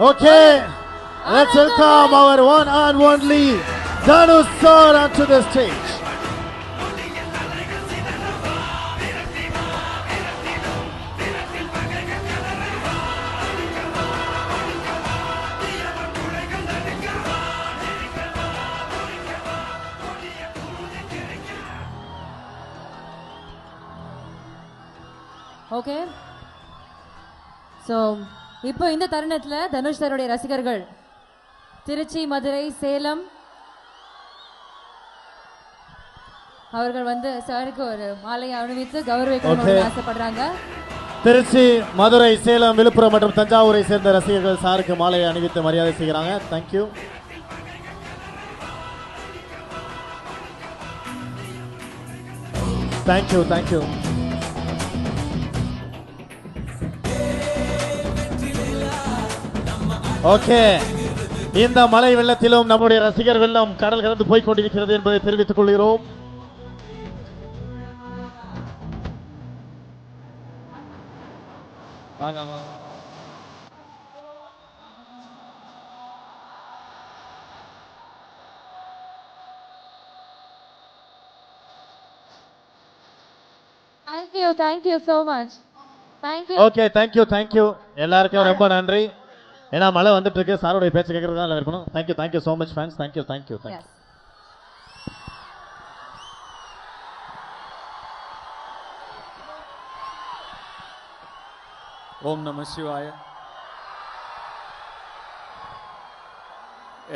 Okay, let's welcome our one and only Danu onto the stage. Okay. So இப்போ இந்த தருணத்தில் தனுஷ் சாருடைய ரசிகர்கள் திருச்சி மதுரை சேலம் அவர்கள் வந்து சாருக்கு ஒரு மாலையை அணிவித்து கௌரவிக்கணும்னு. ஆசைப்படுறாங்க. திருச்சி மதுரை சேலம் விழுப்புரம் மற்றும் தஞ்சாவூரை சேர்ந்த ரசிகர்கள் சாருக்கு மாலையை அணிவித்து மரியாதை செய்கிறாங்க. Thank you thank you thank you okay. இந்த மலை வெள்ளத்திலும் நம்முடைய ரசிகர் வெள்ளம் கடல் கடந்து போய் கொண்டிருக்கிறது என்பதை தெரிவித்துக் கொள்கிறோம். you so much. Thank you. Okay thank you thank you எல்லாருக்கும் ரொம்ப நன்றி. ஏன்னா மழை வந்துட்டு இருக்கு சாரோடைய பேச்சு கேட்கறதுனால இருக்கணும். Thank you thank you so much fans thank you thank you thank you. ஓம் நம சிவாய.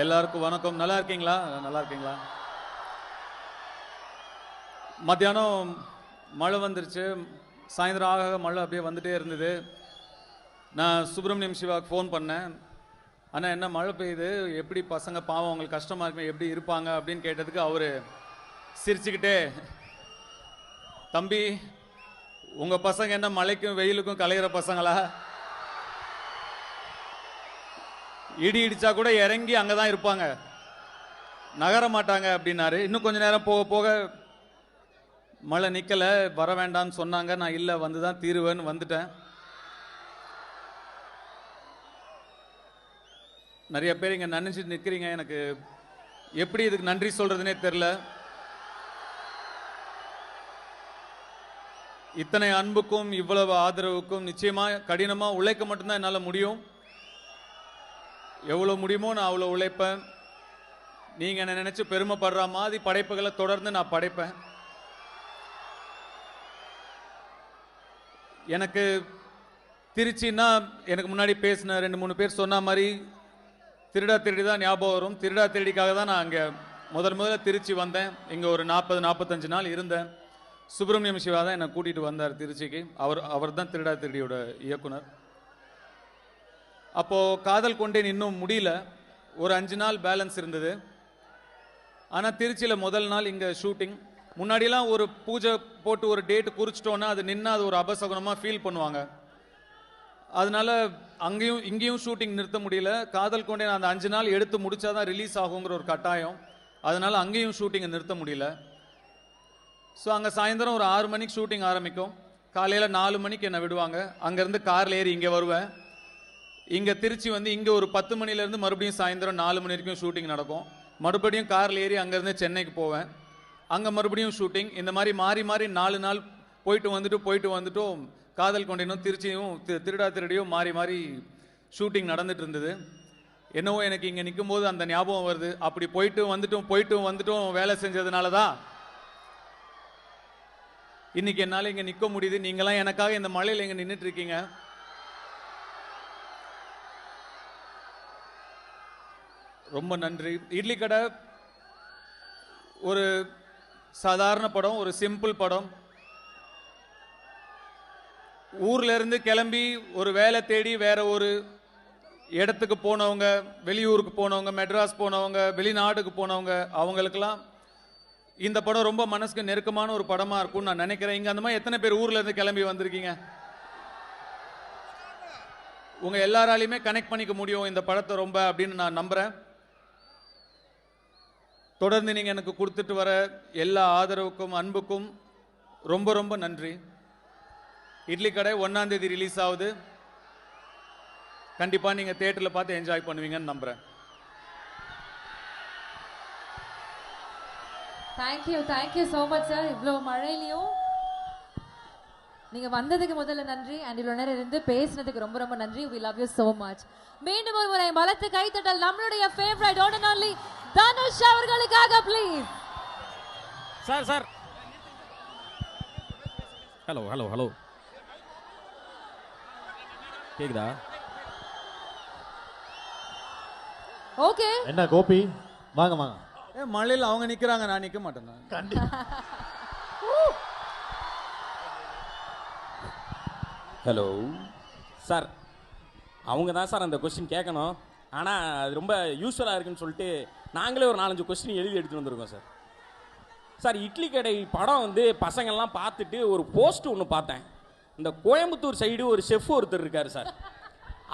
எல்லாருக்கும் வணக்கம். நல்லா இருக்கீங்களா? நல்லா இருக்கீங்களா? மத்தியானம் மழை வந்துருச்சு. சாயந்தரம் ஆக ஆக மழை அப்படியே வந்துட்டே இருந்தது. நான் சுப்பிரமணியம் சிவாவுக்கு ஃபோன் பண்ணேன். அண்ணா என்ன மழை பெய்யுது? எப்படி பசங்க பாவம் அவங்களுக்கு கஷ்டமாக இருக்குமே எப்படி இருப்பாங்க அப்படின்னு கேட்டதுக்கு அவர் சிரிச்சுக்கிட்டே தம்பி உங்கள் பசங்க என்ன மழைக்கும் வெயிலுக்கும் கலையிற பசங்களா? இடி இடிச்சா கூட இறங்கி அங்கே தான் இருப்பாங்க. நகர மாட்டாங்க அப்படின்னாரு. இன்னும் கொஞ்ச நேரம் போக போக மழை நிற்கலை வர வேண்டாம்னு சொன்னாங்க. நான் இல்லை வந்து தான் தீருவேன்னு வந்துட்டேன். நிறைய பேர் இங்கே நினைச்சு நிற்கிறீங்க எனக்கு எப்படி இதுக்கு நன்றி சொல்கிறதுனே தெரில இத்தனை அன்புக்கும் இவ்வளவு ஆதரவுக்கும் நிச்சயமாக கடினமாக உழைக்க மட்டும்தான் என்னால் முடியும். எவ்வளோ முடியுமோ நான் அவ்வளோ உழைப்பேன். நீங்கள் என்னை நினச்சி பெருமைப்படுற மாதிரி படைப்புகளை தொடர்ந்து நான் படைப்பேன். எனக்கு திருச்சின்னா எனக்கு முன்னாடி பேசின ரெண்டு மூணு பேர் சொன்ன மாதிரி திருடா திருடி தான் ஞாபகம் வரும். திருடா திருடிக்காக தான் நான் அங்கே முதல் முதல்ல திருச்சி வந்தேன். இங்கே ஒரு நாற்பது நாற்பத்தஞ்சு நாள் இருந்தேன். சுப்பிரமணியம் சிவா தான் என்னை கூட்டிகிட்டு வந்தார் திருச்சிக்கு. அவர் அவர் தான் திருடா திருடியோட இயக்குனர். அப்போது காதல் கொண்டேன் இன்னும் முடியல. ஒரு அஞ்சு நாள் பேலன்ஸ் இருந்தது. ஆனால் திருச்சியில் முதல் நாள் இங்கே ஷூட்டிங் முன்னாடிலாம் ஒரு பூஜை போட்டு ஒரு டேட்டு குறிச்சிட்டோன்னா அது நின்று அது ஒரு அபசகுனமாக ஃபீல் பண்ணுவாங்க. அதனால அங்கேயும் இங்கேயும் ஷூட்டிங் நிறுத்த முடியல. காதல் கொண்டே நான் அந்த அஞ்சு நாள் எடுத்து முடிச்சாதான் ரிலீஸ் ஆகுங்கிற ஒரு கட்டாயம். அதனால அங்கேயும் ஷூட்டிங்கை நிறுத்த முடியல. ஸோ அங்கே சாயந்தரம் ஒரு ஆறு மணிக்கு ஷூட்டிங் ஆரம்பிக்கும். காலையில் நாலு மணிக்கு என்னை விடுவாங்க. அங்கேருந்து காரில் ஏறி இங்கே வருவேன். இங்கே திருச்சி வந்து இங்கே ஒரு பத்து மணிலேருந்து மறுபடியும் சாயந்தரம் நாலு மணி வரைக்கும் ஷூட்டிங் நடக்கும். மறுபடியும் காரில் ஏறி அங்கேருந்து சென்னைக்கு போவேன். அங்கே மறுபடியும் ஷூட்டிங் இந்த மாதிரி மாறி மாறி நாலு நாள் போயிட்டு வந்துட்டு போயிட்டு வந்துட்டும். காதல் கொண்டனும் திருச்சியும் திருடா திருடியும் மாறி மாறி ஷூட்டிங் நடந்துட்டு இருந்தது. என்னவோ எனக்கு இங்கே நிற்கும் போது அந்த ஞாபகம் வருது. அப்படி போயிட்டு வந்துட்டும் போயிட்டும் வந்துட்டும் வேலை செஞ்சதுனால தான் இன்னைக்கு என்னால் இங்கே நிற்க முடியுது. நீங்களாம் எனக்காக இந்த மழையில் இங்கே நின்றுட்டு இருக்கீங்க ரொம்ப நன்றி. இட்லி கடை ஒரு சாதாரண படம் ஒரு சிம்பிள் படம். ஊர்லேருந்து கிளம்பி ஒரு வேலை தேடி வேற ஒரு இடத்துக்கு போனவங்க வெளியூருக்கு போனவங்க மெட்ராஸ் போனவங்க வெளிநாட்டுக்கு போனவங்க அவங்களுக்கெல்லாம் இந்த படம் ரொம்ப மனசுக்கு நெருக்கமான ஒரு படமா இருக்கும்னு நான் நினைக்கிறேன். இங்க அந்த மாதிரி எத்தனை பேர் ஊர்ல இருந்து கிளம்பி வந்திருக்கீங்க? உங்க எல்லாராலையுமே கனெக்ட் பண்ணிக்க முடியும் இந்த படத்தை ரொம்ப அப்படின்னு நான் நம்புறேன். தொடர்ந்து நீங்க எனக்கு கொடுத்துட்டு வர எல்லா ஆதரவுக்கும் அன்புக்கும் ரொம்ப ரொம்ப நன்றி. இட்லி கடை ஒன்னாம் தேதி ரிலீஸ் ஆகுது. கண்டிப்பா நீங்க தியேட்டர்ல பார்த்து என்ஜாய் பண்ணுவீங்கன்னு நம்புறேன். Thank you thank you so much sir இவ்வளோ மழையிலையும் நீங்க வந்ததுக்கு முதல்ல நன்றி. அண்ட் இவ்வளோ நேரம் இருந்து பேசினதுக்கு ரொம்ப ரொம்ப நன்றி. We love you so much மீண்டும் ஒரு முறை பலத்த கைத்தட்டல் நம்மளுடைய ஃபேவரட் ஒன் ஒன்லி தனுஷ் அவர்களுக்காக please sir sir hello hello hello கேக்குதா? ஓகே. என்ன கோபி? வாங்க வாங்க. ஏ மழையில் அவங்க நிக்கிறாங்க நான் நிக்க மாட்டேன். ஹலோ சார் அவங்க தான் சார் அந்த கொஸ்டின் கேட்கணும். ஆனால் அது ரொம்ப யூஸ்ஃபுல்லாக இருக்குன்னு சொல்லிட்டு நாங்களே ஒரு நாலஞ்சு கொஸ்டின் எழுதி எடுத்துட்டு வந்திருக்கோம் சார் சார் இட்லி கடை படம் வந்து பசங்கள்லாம் பார்த்துட்டு ஒரு போஸ்ட் ஒன்று பார்த்தேன். இந்த கோயம்புத்தூர் சைடு ஒரு செஃப் ஒருத்தர் இருக்கார் சார்.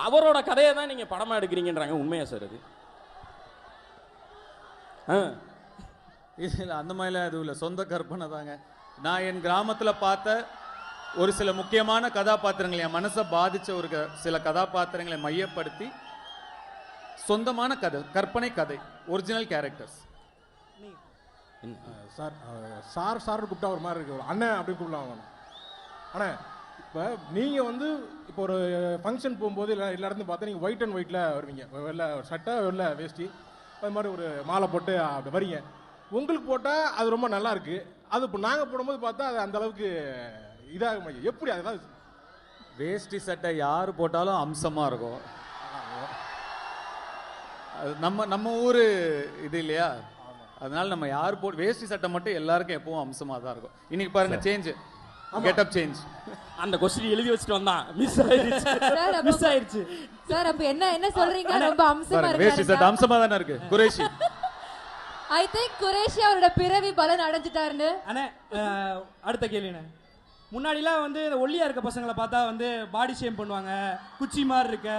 அவரோட கதையை தான் நீங்கள் படமாக எடுக்கிறீங்கன்றாங்க. உண்மையா சார் அது? ஆ. இல்ல அந்த மாதிரிலாம் எதுவும் இல்லை. சொந்த கற்பனை தாங்க. நான் என் கிராமத்துல பார்த்த ஒரு சில முக்கியமான கதாபாத்திரங்கள் என் மனசை பாதிச்ச ஒரு க- சில கதாபாத்திரங்களை மையப்படுத்தி சொந்தமான கதை கற்பனை கதை original characters sir sir sir கூப்பிட்டா ஒரு மாதிரி இருக்கு. அண்ணன் அப்படின்னு கூப்பிடலாம் அண்ணா இப்போ நீங்கள் வந்து இப்போ ஒரு ஃபங்க்ஷன் போகும்போது எல்லா எல்லா இடத்துலையும் பார்த்தா நீங்கள் ஒயிட் அண்ட் ஒயிட்டில் வருவீங்க. வெள்ளை சட்டை வெள்ளை வேஷ்டி அது மாதிரி ஒரு மாலை போட்டு அப்படி வரீங்க உங்களுக்கு போட்டால் அது ரொம்ப நல்லா இருக்கு. அது இப்போ நாங்கள் போடும்போது பார்த்தா அது அந்த அளவுக்கு இதாக மாட்டேங்குது. எப்படி அதாவது வேஷ்டி சட்டை யார் போட்டாலும் அம்சமா இருக்கும். அது நம்ம நம்ம ஊரு இது இல்லையா? அதனால நம்ம யார் போ வேஷ்டி சட்டை மட்டும் எல்லாருக்கும் எப்பவும் அம்சமா தான் இருக்கும். இன்னைக்கு பாருங்க சேஞ்ச் கெட்டப் சேஞ்ச் அந்த கொஸ்டின் எழுதி வச்சுட்டு வந்தான். மிஸ் சார் அப்ப மிஸ் ஆயிடுச்சு. சார் அப்ப என்ன என்ன சொல்றீங்க? ரொம்ப அம்சமா இருக்கு அம்சமா தானே இருக்கு. குரேஷி. ஐ திங்க் குரேஷி அவரோட பிறவி பலன் அடைஞ்சிட்டாருன்னு. அண்ணே அடுத்த கேள்விண்ணே முன்னாடிலாம் வந்து இந்த ஒல்லியா இருக்க பசங்களை பார்த்தா வந்து பாடி ஷேம் பண்ணுவாங்க. குச்சி மாதிரி இருக்க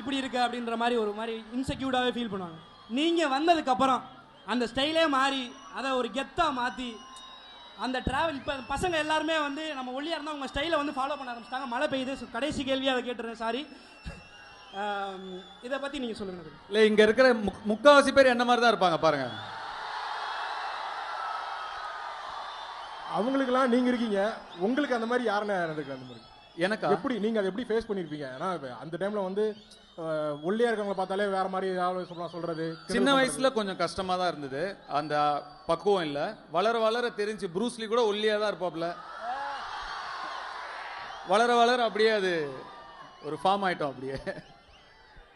இப்படி இருக்க அப்படின்ற மாதிரி ஒரு மாதிரி இன்செக்யூர்டாகவே ஃபீல் பண்ணுவாங்க. நீங்கள் வந்ததுக்கு அப்புறம் அந்த ஸ்டைலே மாறி அதை ஒரு கெத்தாக மாற்றி அந்த டிராவல் இப்போ பசங்க எல்லாருமே வந்து நம்ம ஒல்லியாக இருந்தால் உங்கள் ஸ்டைலை வந்து ஃபாலோ பண்ண ஆரம்பிச்சிட்டாங்க. மழை பெய்யுது கடைசி கேள்வியாக அதை கேட்டுறேன் சாரி இதை பற்றி நீங்கள் சொல்லுங்கள் இல்ல இங்க இருக்கிற முக்- முக்காவாசி பேர் என்ன மாதிரி தான் இருப்பாங்க பாருங்க. அவங்களுக்கெல்லாம் நீங்கள் இருக்கீங்க. உங்களுக்கு அந்த மாதிரி யாருன்னு நடந்துருக்கு அந்த மாதிரி? எனக்கா? எப்படி நீங்கள் அதை எப்படி ஃபேஸ் பண்ணியிருப்பீங்க ஏன்னா அந்த டைமில் வந்து அஹ், ஒல்லியா இருக்கவங்கள பார்த்தாலே வேற மாதிரி ஏதாவது சொல்லலாம் சொல்றது. சின்ன. வயசுல கொஞ்சம் கஷ்டமா தான் இருந்தது. அந்த பக்குவம் இல்ல. வளர வளர தெரிஞ்சு ப்ரூஸ்லி கூட ஒல்லியா தான் இருப்பாப்ல. வளர வளர அப்படியே அது ஒரு ஃபார்ம் ஆயிட்டோம் அப்படியே.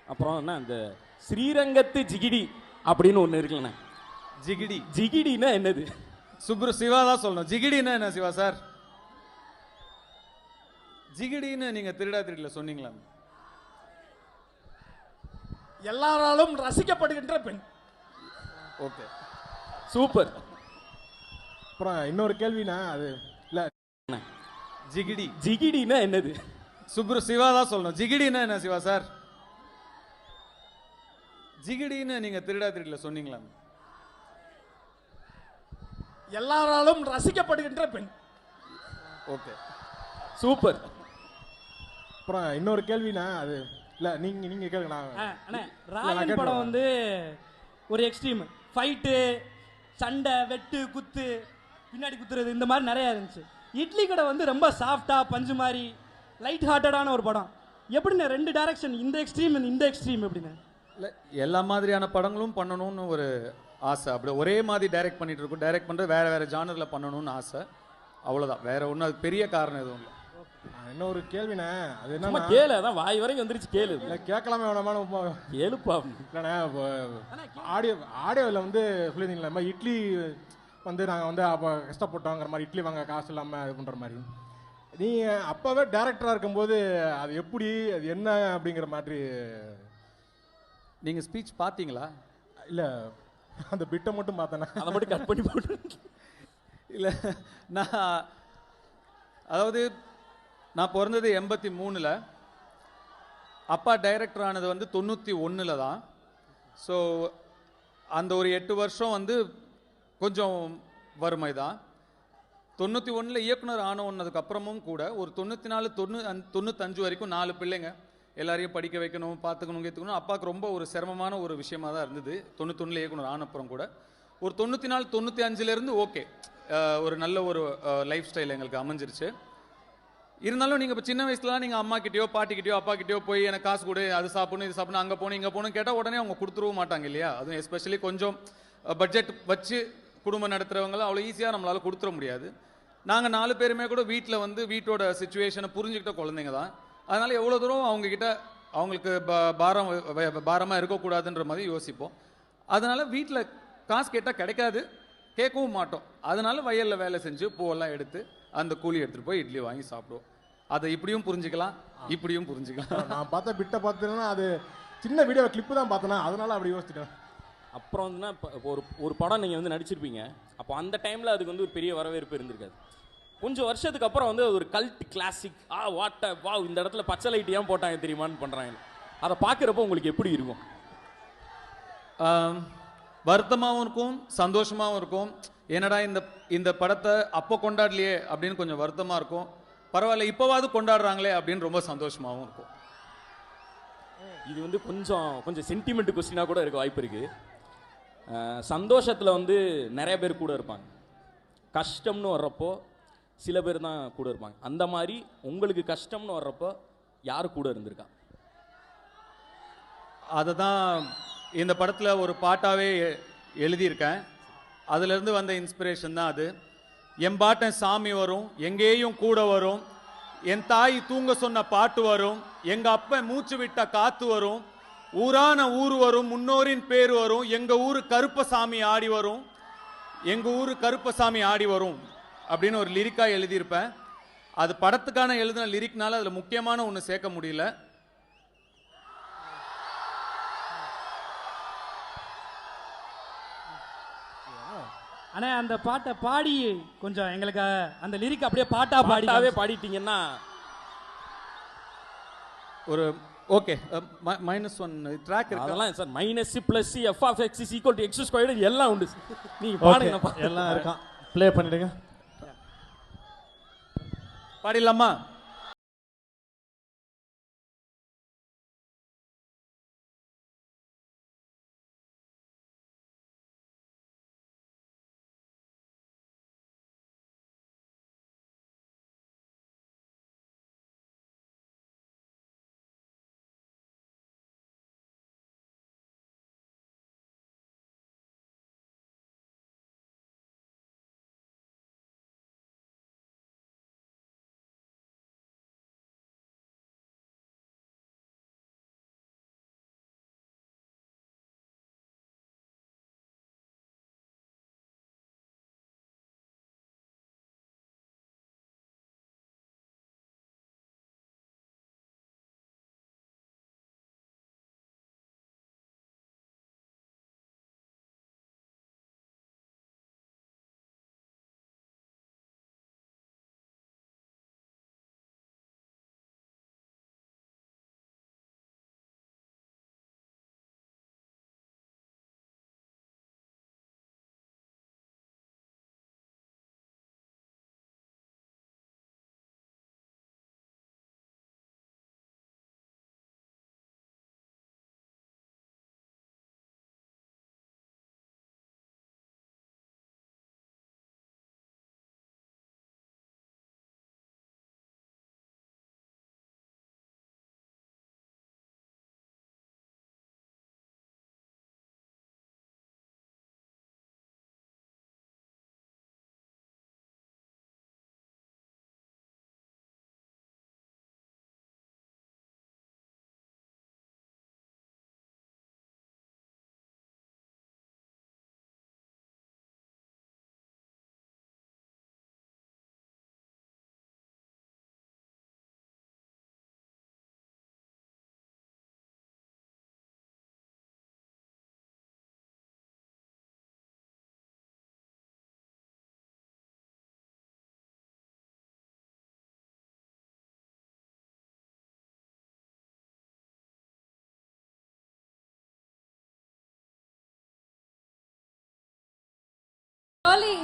அப்புறம் என்ன இந்த ஸ்ரீரங்கத்து ஜிகிடி அப்படின்னு ஒன்று இருக்குல்லண்ணே. ஜிகிடி. ஜிகிடினா என்னது? சுப்ரு சிவா தான் சொல்லணும். ஜிகிடின்னா என்ன சிவா சார்? ஜிகிடின்னு நீங்க திருடா திருடில சொன்னீங்களா எல்லாராலும் ரசிக்கப்படுகின்ற பெண். ஓகே. சூப்பர். அப்புறம் இன்னொரு கேள்வினா அது இல்லை. ஜிகிடி. ஜிகிடினா என்னது? சுப்ரு சிவா தான் சொல்லணும். ஜிகிடின்னா என்ன சிவா சார்? ஜிகிடின்னு நீங்க திருடா திருடில சொன்னீங்களா? எல்லாராலும் ரசிக்கப்படுகின்ற பெண். ஓகே. சூப்பர். அப்புறம் இன்னொரு கேள்வினா அது இல்லை நீங்கள் நீங்கள் கேளுங்க அண்ணே ராயன். படம் வந்து ஒரு எக்ஸ்ட்ரீம் ஃபைட்டு சண்டை வெட்டு குத்து பின்னாடி குத்துறது இந்த மாதிரி நிறையா இருந்துச்சு. இட்லி கடை வந்து ரொம்ப சாஃப்டா பஞ்சு மாதிரி லைட் ஹார்ட்டடான ஒரு படம். எப்படிண்ணே ரெண்டு டைரக்ஷன் இந்த எக்ஸ்ட்ரீம் இந்த எக்ஸ்ட்ரீம் எப்படிண்ணே? இல்ல எல்லா மாதிரியான படங்களும் பண்ணணும்னு ஒரு ஆசை. அப்படி ஒரே மாதிரி டைரக்ட் பண்ணிட்டு இருக்கோம். டைரக்ட் பண்றது வேற வேற ஜானர்ல பண்ணணும்னு ஆசை. அவ்வளவுதான். வேற ஒன்றும் அது பெரிய காரணம் எதுவும் இல்லை. நான் இன்னொரு கேள்விண்ணே? அது என்னன்னா கேளு அதான் வாய் வரைக்கும் வந்துருச்சு கேளு. இல்லை கேட்கலாமே உப்ப- கேளுப்பா இல்லைண்ணே ஆடியோ ஆடியோவில் வந்து சொல்லியிருந்தீங்களா இந்த மாதிரி இட்லி வந்து நாங்கள் வந்து அப்போ கஷ்டப்பட்டோங்கிற மாதிரி இட்லி வாங்க காசு இல்லாமல் இது பண்ணுற மாதிரி. நீங்கள் அப்போவே டேரக்டராக இருக்கும்போது அது எப்படி அது என்ன அப்படிங்கிற மாதிரி? நீங்க ஸ்பீச் பாத்தீங்களா இல்லை அந்த பிட்டை மட்டும் பார்த்தேண்ணே. அதை மட்டும் கட் பண்ணி போட்டு. இல்ல நான் அதாவது நான் பிறந்தது எண்பத்தி மூணில். அப்பா டைரக்டர் ஆனது வந்து தொண்ணூற்றி ஒன்றில் தான். ஸோ அந்த ஒரு எட்டு வருஷம் வந்து கொஞ்சம் வறுமை தான். தொண்ணூற்றி ஒன்றில் இயக்குனர் ஆன கூட ஒரு தொண்ணூற்றி நாலு தொண்ணூ தொண்ணூத்தஞ்சு வரைக்கும் நாலு பிள்ளைங்க. எல்லாரையும் படிக்க வைக்கணும் பார்த்துக்கணும் கேத்துக்கணும். அப்பாவுக்கு ரொம்ப ஒரு சிரமமான ஒரு விஷயமாக தான் இருந்தது. தொண்ணூத்தொன்னில் இயக்குனர் ஆனப்புறம் கூட. ஒரு தொண்ணூற்றி நாலு தொண்ணூற்றி அஞ்சுலேருந்து ஓகே ஒரு நல்ல ஒரு லைஃப் ஸ்டைல் எங்களுக்கு அமைஞ்சிருச்சு. இருந்தாலும் நீங்கள் இப்போ சின்ன வயசுலலாம் நீங்கள் அம்மா கிட்டயோ பாட்டி கிட்டயோ அப்பா கிட்டயோ போய் எனக்கு காசு கொடு அது சாப்பிடணும் இது சாப்பிடணும் அங்கே போகணும் இங்கே போகணும் கேட்டால் உடனே அவங்க கொடுத்துருவும் மாட்டாங்க இல்லையா? அதுவும் எஸ்பெஷலி கொஞ்சம் பட்ஜெட் வச்சு குடும்பம் நடத்துகிறவங்களாம் அவ்வளோ ஈஸியாக நம்மளால் கொடுத்துட முடியாது. நாங்கள் நாலு பேருமே கூட வீட்டில் வந்து வீட்டோட சுச்சுவேஷனை புரிஞ்சுக்கிட்ட குழந்தைங்க தான். அதனால் எவ்வளோ தூரம் அவங்கக்கிட்ட அவங்களுக்கு ப- பாரம் பாரமாக இருக்கக்கூடாதுன்ற மாதிரி யோசிப்போம். அதனால் வீட்டில் காசு கேட்டால் கிடைக்காது கேட்கவும் மாட்டோம். அதனால் வயலில் வேலை செஞ்சு பூவெல்லாம் எடுத்து அந்த கூலி எடுத்துகிட்டு போய் இட்லி வாங்கி சாப்பிடுவோம். அதை இப்படியும் புரிஞ்சுக்கலாம் இப்படியும் புரிஞ்சுக்கலாம். நான் பார்த்த பிட்டை பார்த்தீங்கன்னா அது சின்ன வீடியோ கிளிப்பு தான் பார்த்தேன்னா அதனால அப்படி யோசிச்சிட்டேன். அப்புறம் வந்துன்னா இப்போ ஒரு ஒரு படம் நீங்கள் வந்து நடிச்சிருப்பீங்க. அப்போ அந்த டைமில் அதுக்கு வந்து ஒரு பெரிய வரவேற்பு இருந்திருக்காது. கொஞ்சம் வருஷத்துக்கு அப்புறம் வந்து ஒரு கல்ட் கிளாசிக் ஆ வாட்ட வா இந்த இடத்துல பச்சை லைட் ஏன் போட்டாங்க தெரியுமான்னு பண்ணுறாங்க அதை பார்க்குறப்போ உங்களுக்கு எப்படி இருக்கும்? ஆம், வருத்தமாவும் இருக்கும் சந்தோஷமாவும் இருக்கும். என்னடா இந்த இந்த படத்தை அப்போ கொண்டாடலையே அப்படின்னு கொஞ்சம் வருத்தமா இருக்கும். பரவாயில்ல இப்போவாவது கொண்டாடுறாங்களே அப்படின்னு ரொம்ப சந்தோஷமாவும் இருக்கும். இது வந்து கொஞ்சம் கொஞ்சம் சென்டிமெண்ட் கொஸ்டினாக கூட இருக்க வாய்ப்பு இருக்குது சந்தோஷத்தில் வந்து நிறைய பேர் கூட இருப்பாங்க. கஷ்டம்னு வர்றப்போ சில பேர் தான் கூட இருப்பாங்க. அந்த மாதிரி உங்களுக்கு கஷ்டம்னு வர்றப்போ யார் கூட இருந்திருக்கா? அதை தான் இந்த படத்தில் ஒரு பாட்டாவே எ- எழுதியிருக்கேன். அதுலேருந்து வந்த இன்ஸ்பிரேஷன் தான் அது. என் பாட்டன் சாமி வரும் எங்கேயும் கூட வரும். என் தாய் தூங்க சொன்ன பாட்டு வரும் எங்க அப்பன் மூச்சு விட்ட காத்து வரும். ஊரான ஊர் வரும் முன்னோரின் பேர் வரும் எங்க ஊரு கருப்பசாமி ஆடி வரும். எங்க ஊரு கருப்பசாமி ஆடி வரும் அப்படின்னு ஒரு லிரிக்கா எழுதியிருப்பேன். அது படத்துக்கான எழுதின லிரிக்னால அதில் முக்கியமான ஒன்று சேர்க்க முடியல. அண்ணா அந்த பாட்டை பாடி கொஞ்சம் எங்களுக்கு அந்த லிரிக் அப்படியே பாட்டா பாடி பாட்டாவே பாடிட்டீங்கன்னா ஒரு ஓகே மைனஸ் ஒன் ட்ராக் இருக்கு? அதெல்லாம் sir minus plus F of X is equal to X squared எல்லாம் உண்டு. நீங்க ஓகே பாடுங்க எல்லாம் இருக்கான் ப்ளே பண்ணிடுங்க. பாடிடலாமா?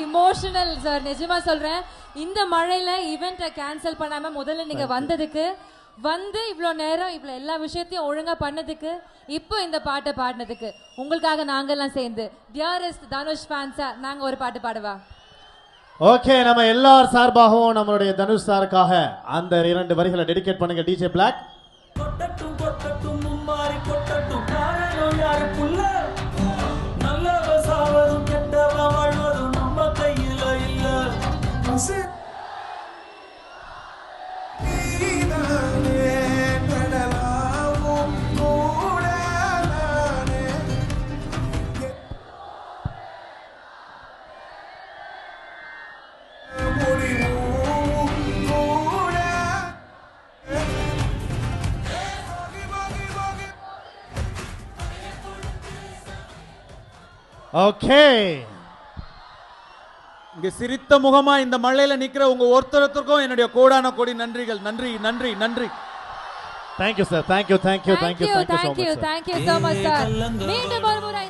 இமோஷனல் சார் நிஜமா சொல்றேன். இந்த மழையில ஈவெண்ட்டை கேன்சல் பண்ணாம முதல்ல நீங்க வந்ததுக்கு வந்து இவ்வளோ நேரம் இவ்வளோ எல்லா விஷயத்தையும் ஒழுங்கா பண்ணதுக்கு இப்போ இந்த பாட்டை பாடினதுக்கு உங்களுக்காக நாங்கெல்லாம் சேர்ந்து டியரஸ்ட் தனுஷ் ஃபேன்ஸா நாங்க ஒரு பாட்டு பாடவா? ஓகே நம்ம எல்லார் சார்பாகவும் நம்மளுடைய தனுஷ் சாருக்காக அந்த இரண்டு வரிகளை டெடிகேட் பண்ணுங்க டிஜே பிளாக் ஓகே இங்க சிரித்த முகமா இந்த மழையில நிக்கிற உங்க ஒருத்தருக்கும் என்னுடைய கோடான கோடி நன்றிகள். நன்றி நன்றி நன்றி. Thank you sir thank you thank you thank you thank you thank you thank you so much sir மீண்டும் ஒரு முறை